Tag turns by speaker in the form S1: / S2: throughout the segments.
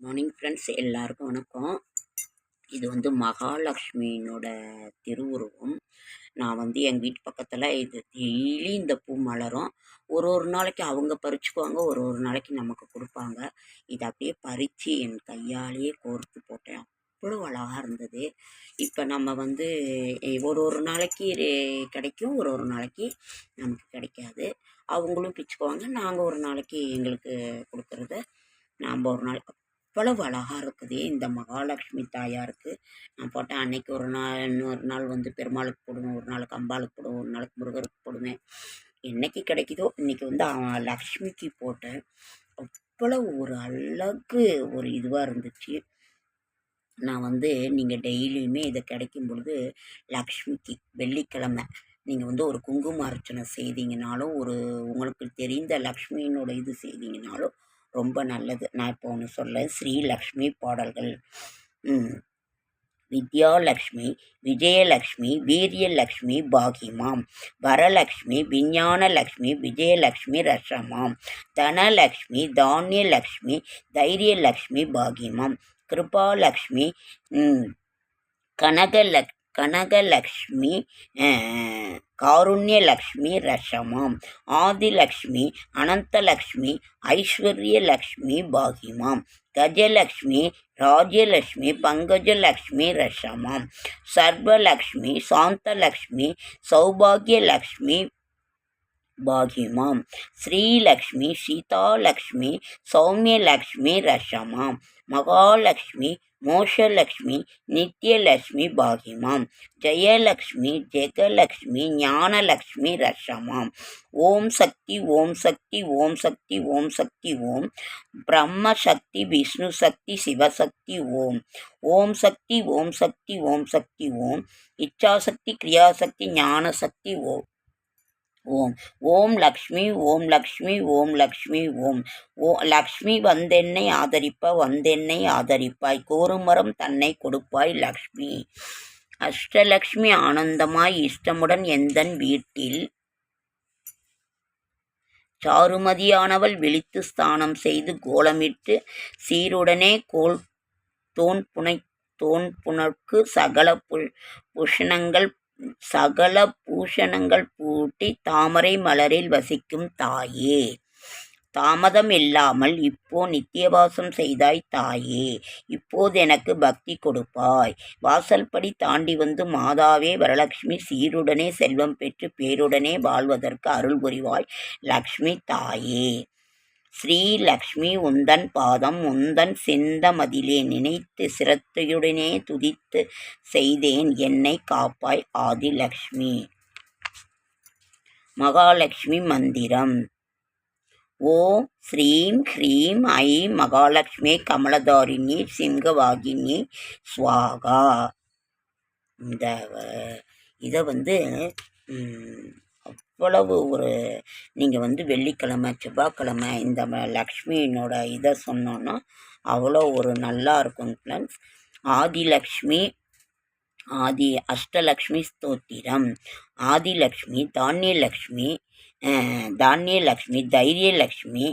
S1: Morning friends எல்லாருக்கும் வணக்கம். இது வந்து மகாலட்சுமியினோட திருவுருவம். நான் வந்து எங்கள் வீட்டு பக்கத்தில் இது டெய்லி இந்த பூ மலரும். ஒரு ஒரு நாளைக்கு அவங்க பறிச்சுக்குவாங்க ஒரு ஒரு நாளைக்கு நமக்கு கொடுப்பாங்க. இதை அப்படியே பறித்து என் கையாலேயே கோர்த்து போட்டேன். அவ்வளோ அழகாக இருந்தது. இப்போ நம்ம வந்து ஒரு ஒரு நாளைக்கு கிடைக்கும் ஒரு ஒரு நாளைக்கு நமக்கு கிடைக்காது. அவங்களும் பிச்சுக்குவாங்க நாங்கள் ஒரு நாளைக்கு எங்களுக்கு கொடுக்குறத நாம் ஒரு நாள் அவ்வளவு அழகாக இருக்குது. இந்த மகாலட்சுமி தாயாருக்கு. நான் போட்டேன் அன்னைக்கு ஒரு நாள் இன்னொரு நாள் வந்து பெருமாளுக்கு போடுவேன் ஒரு நாளுக்கு அம்பாளுக்கு போடுவேன் ஒரு நாளுக்கு முருகருக்கு போடுவேன். என்னைக்கு கிடைக்குதோ இன்னைக்கு வந்து அவன் லக்ஷ்மிக்கு போட்டேன். அவ்வளவு ஒரு அழகு ஒரு இதுவாக இருந்துச்சு. நான் வந்து நீங்கள் டெய்லியுமே இதை கிடைக்கும் பொழுது லக்ஷ்மிக்கு வெள்ளிக்கிழமை நீங்கள் வந்து ஒரு குங்கும அர்ச்சனை செய்தீங்கனாலும் ஒரு உங்களுக்கு தெரிந்த லக்ஷ்மியினோட இது செய்தீங்கனாலும் ரொம்ப நல்லது. நான் இப்போ ஒன்று சொல்ல ஸ்ரீலக்ஷ்மி பாடல்கள். வித்யாலக்ஷ்மி விஜயலக்ஷ்மி வீரியலக்ஷ்மி பாகிமாம் வரலக்ஷ்மி விஞ்ஞானலக்ஷ்மி விஜயலக்ஷ்மி ரஷமாம் தனலக்ஷ்மி தானியலக்ஷ்மி தைரியலக்ஷ்மி பாகிமாம் கிருபாலக்ஷ்மி கனகலக் கனகலக்ஷ்மி அஹ், காருண்யலக்ஷ்மி ரஷமாம் ஆதிலக்ஷ்மி அனந்தலக்ஷ்மி ஐஸ்வர்யலக்ஷ்மி பாகிமாம் கஜலக்ஷ்மி ராஜ்யலக்ஷ்மி பங்கஜலக்ஷ்மி ரஷமாம் சர்வலக்ஷ்மி சாந்தலக்ஷ்மி சௌபாகியலக்ஷ்மி भाग्यमा श्रीलक्ष्मी सीतालक्ष्मी सौम्यलक्ष्मी रशमा महालक्ष्मी मोक्षलक्ष्मी निलक्ष्मी भाग्यमा जयलक्ष्मी जगलक्ष्मी ज्ञानलक्ष्मी रशमा ओम शक्ति ओम शक्ति ओम शक्ति ओम शक्ति, ओम। ब्रह्म शक्ति, विष्णु शक्ति, शिव शक्ति, ओम। ओम शक्ति ओम शक्ति ओम शक्ति, ओम। इच्छाशक्ति क्रियाशक्ति ज्ञानशक्ति ओम। ஓம். ஓம் லக்ஷ்மி ஓம் லக்ஷ்மி ஓம் லக்ஷ்மி ஓம். ஓ லக்ஷ்மி வந்தென்னை ஆதரிப்ப வந்தென்னை ஆதரிப்பாய். கோருமரம் தன்னை கொடுப்பாய் லக்ஷ்மி. அஷ்டலக்ஷ்மி ஆனந்தமாய் இஷ்டமுடன் எந்தன் வீட்டில்? சாருமதியானவள் விழித்து ஸ்தானம் செய்து கோலமிட்டு சீருடனே கோல் தோன் புனை தோன்புனர்க்கு சகல புல் புஷணங்கள் சகல பூஷணங்கள் பூட்டி தாமரை மலரில் வசிக்கும் தாயே. தாமதம் இல்லாமல் இப்போ நித்தியவாசம் செய்தாய் தாயே. இப்போது எனக்கு பக்தி கொடுப்பாய். வாசல்படி தாண்டி வந்து மாதாவே வரலட்சுமி சீருடனே செல்வம் பெற்று பேருடனே வாழ்வதற்கு அருள் புரிவாய் லக்ஷ்மி தாயே. ஸ்ரீலக்ஷ்மி உந்தன் பாதம் உந்தன் சிந்தமதிலே நினைத்து சிரத்தையுடனே துதித்து செய்தேன் என்னை காப்பாய் ஆதிலக்ஷ்மி. மகாலட்சுமி மந்திரம். ஓம் ஸ்ரீம் ஹ்ரீம் ஐம் மகாலட்சுமி கமலதாரிணி சிங்கவாகினி ஸ்வாகா இந்த இதை வந்து அவ்வளவு ஒரு நீங்கள் வந்து வெள்ளிக்கிழமை செவ்வாய்க்கிழமை இந்த ம- லக்ஷ்மியினோட இதை சொன்னோன்னா அவ்வளோ ஒரு நல்லா இருக்கும் ஃப்ரெண்ட்ஸ் ஆதிலக்ஷ்மி ஆதி அஷ்டலக்ஷ்மி ஸ்தோத்திரம். ஆதிலக்ஷ்மி தானியலக்ஷ்மி தானியலக்ஷ்மி தைரியலக்ஷ்மி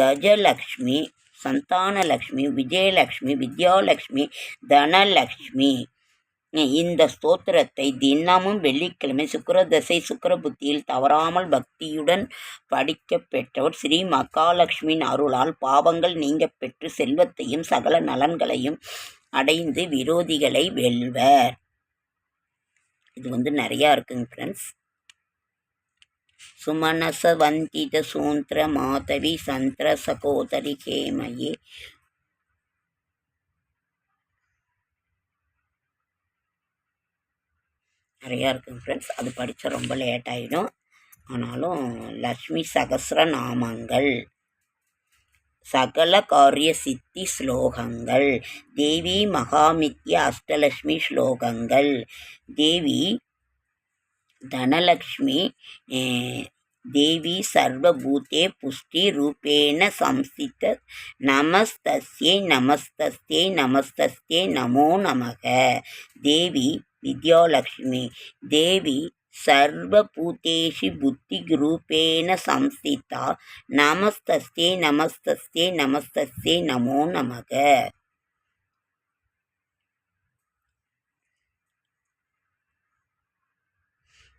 S1: கஜலக்ஷ்மி சந்தானலக்ஷ்மி விஜயலக்ஷ்மி வித்யாலக்ஷ்மி தனலக்ஷ்மி. இந்த ஸ்தோத்திரத்தை தினமும் வெள்ளிக்கிழமை சுக்கிரதசை சுக்கிர புத்தியில் தவறாமல் பக்தியுடன் படிக்க பெற்றவர் ஸ்ரீ மகாலட்சுமியின் அருளால் பாவங்கள் நீங்க பெற்று செல்வத்தையும் சகல நலன்களையும் அடைந்து விரோதிகளை வெல்வர். இது வந்து நிறையா இருக்குங்க ஃப்ரெண்ட்ஸ் சுமனச வந்தித சூந்திர மாதவி சந்திர சகோதரி ஹேமயே. நிறையா இருக்குங்க ஃப்ரெண்ட்ஸ் அது படித்தா ரொம்ப லேட் ஆகிடும் ஆனாலும் லக்ஷ்மி சகஸ்ர நாமங்கள் சகல காரிய சித்தி ஸ்லோகங்கள். தேவி மகாமித்ய அஷ்டலக்ஷ்மி ஸ்லோகங்கள். தேவி தனலக்ஷ்மி தேவி சர்வபூதே புஷ்டி ரூபேண சம்ஸ்தித நமஸ்தஸ்யை நமஸ்தஸ்யை நமஸ்தஸ்யை நமோ நமக. தேவி வித்யாலக்ஷ்மி தேவி சர்வபூதேஷி புத்தி குரூபேன சம்ஸ்திதா நமஸ்தஸ்தே நமஸ்தஸ்தே நமஸ்தஸ்தே நமோ நமக.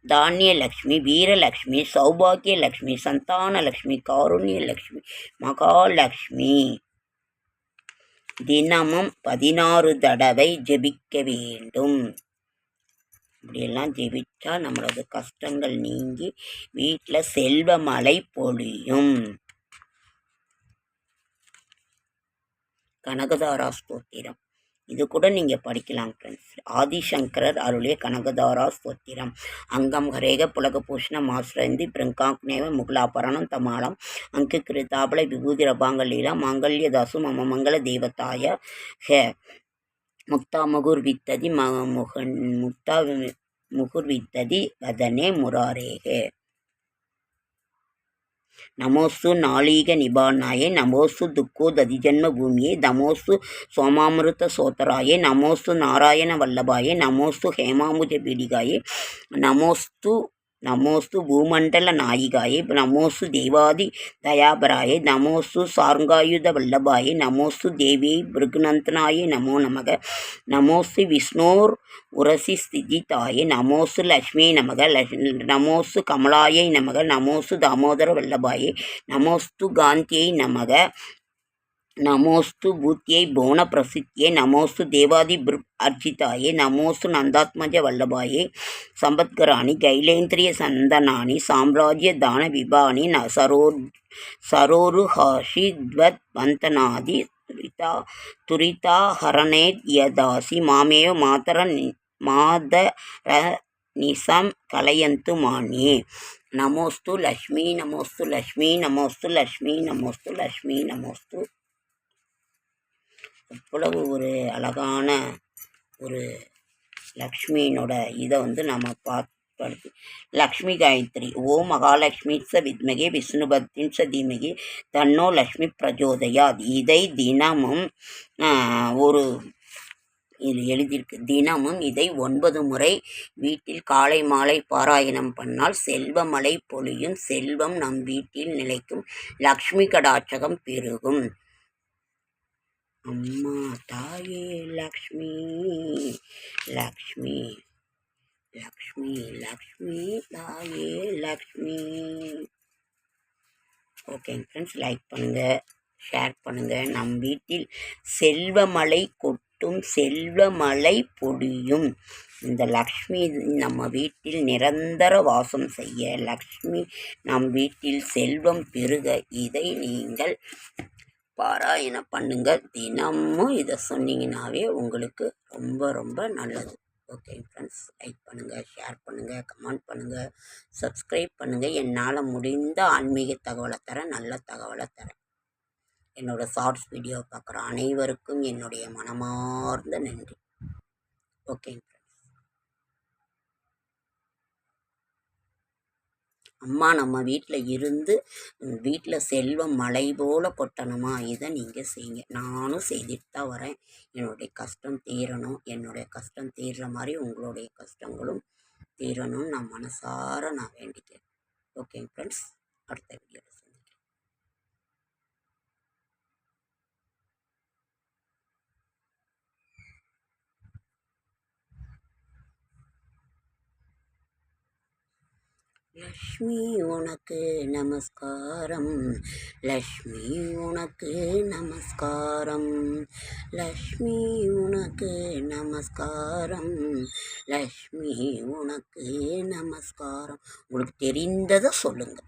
S1: தானியலக்ஷ்மி வீரலக்ஷ்மி சௌபாகியலக்ஷ்மி சந்தானலக்ஷ்மி காருண்யலக்ஷ்மி மகாலக்ஷ்மி. தினமும் பதினாறு தடவை ஜபிக்க வேண்டும். இப்படியெல்லாம் ஜெபிச்சா நம்மளது கஷ்டங்கள் நீங்கி வீட்டில் செல்வ மழை பொழியும். கனகதாரா ஸ்தோத்திரம். இது கூட நீங்கள் படிக்கலாம் ஃப்ரெண்ட்ஸ் ஆதிசங்கரர் அருளிய கனகதாரா ஸ்தோத்திரம். அங்கம் ஹரேக புலகபூஷண மாஸ்ரந்தி பிருங்காக்னேவ முகுலாபரணம் தமாலம். அங்கு கிருதாபல விபூதி ரபாங்கலீலா மாங்கல்யதாசு மம மங்கள தேவதாய ஹே. முக்தா முகுர்வித்ததி ம முகன் முக்தா முகுர்வித்ததி வதனே முராரேகே. நமோசு நாளீக நிபானாயே நமோஸ்து துக்கோததிஜன்ம பூமியே நமோஸ்து சோமாமிருத்த சோதராயே நமோசு நாராயண வல்லபாயே நமோசு ஹேமாமுஜ பீடிகாயே நமோஸ்து நமோஸ்து பூமண்டல நாயிகாயே நமோஸ்து தேவாதி தயாபராயே நமோஸ்து சாருங்காயுத வல்லபாயே நமோஸ்து தேவியை பிருகுநந்தனாயே நமோ நமக நமோஸ்து விஷ்ணோர் உரசி ஸ்திதி தாயே நமோசு லக்ஷ்மி நமக நமோசு கமலாயை நமக நமோசு தாமோதர வல்லபாயே நமோஸ்து காந்தியை நமக நமோஸ்து பூத்தியை போன பிரசித்தியே நமோஸ்து தேவாதி பிருப் அர்ச்சிதாயே நமோஸ்து நந்தாத்மஜ வல்லபாயே சம்பத்கராணி கைலேந்திரிய சந்தனானி சாம்ராஜ்ய தான விபானி ந சரோ சரோருஹாஷி த்வத் வந்தனாதி துரிதா துரிதா ஹரணேத் யதாசி மாமேவ மாதர மாத நிசம் கலயந்து மானியே. நமோஸ்து லக்ஷ்மி நமோஸ்து லக்ஷ்மி நமோஸ்து லக்ஷ்மி நமோஸ்து லக்ஷ்மி நமோஸ்து இவ்வளவு ஒரு அழகான ஒரு லக்ஷ்மியினோட இதை வந்து நம்ம பார்த்து லக்ஷ்மி காயத்ரி ஓ மகாலட்சுமி ச வித்மகே விஷ்ணுபத்தின் ச தீமகி தன்னோ லக்ஷ்மி பிரஜோதயாத். இதை தினமும் ஒரு இது எழுதியிருக்கு. தினமும் இதை ஒன்பது முறை வீட்டில் காலை மாலை பாராயணம் பண்ணால் செல்வமலை பொழியும் செல்வம் நம் வீட்டில் நிலைக்கும் லக்ஷ்மி கடாட்சகம் பெருகும். அம்மா தாயே லக்ஷ்மி லக்ஷ்மி லக்ஷ்மி லக்ஷ்மி தாயே லக்ஷ்மி. ஓகேங்க ஃப்ரெண்ட்ஸ் லைக் பண்ணுங்கள் ஷேர் பண்ணுங்கள் நம் வீட்டில் செல்வமலை கொட்டும் செல்வமலை பொடியும் இந்த லக்ஷ்மி நம்ம வீட்டில் நிரந்தர வாசம் செய்ய லக்ஷ்மி நம் வீட்டில் செல்வம் பெருக இதை நீங்கள் பாராயணம் பண்ணுங்கள் தினமும் இதை சொன்னீங்கன்னாவே உங்களுக்கு ரொம்ப ரொம்ப நல்லது. ஓகே ஃப்ரெண்ட்ஸ் லைக் பண்ணுங்கள் ஷேர் பண்ணுங்கள் கமெண்ட் பண்ணுங்கள் சப்ஸ்கிரைப் பண்ணுங்கள் என்னால் முடிந்த ஆன்மீக தகவலை தரேன் நல்ல தகவலை தரேன். என்னோடய ஷார்ட்ஸ் வீடியோ பார்க்குற அனைவருக்கும் என்னுடைய மனமார்ந்த நன்றி. ஓகேங்க அம்மா நம்ம வீட்டில் இருந்து வீட்டில் செல்வம் மழை போல் கொட்டணுமா? இதை நீங்கள் செய்யுங்க. நானும் செய்துட்டு தான் வரேன். என்னுடைய கஷ்டம் தீரணும். என்னுடைய கஷ்டம் தீர்ற மாதிரி உங்களுடைய கஷ்டங்களும் தீரணும்னு நான் மனசார நான் வேண்டிக்கிறேன். ஓகேங்க ஃப்ரெண்ட்ஸ் அடுத்த வீடியோவில் லக்ஷ்மி உனக்கு நமஸ்காரம். லக்ஷ்மி உனக்கு நமஸ்காரம். லக்ஷ்மி உனக்கு நமஸ்காரம். லக்ஷ்மி உனக்கு நமஸ்காரம். உங்களுக்கு தெரிந்ததை சொல்லுங்கள்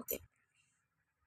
S1: ஓகே.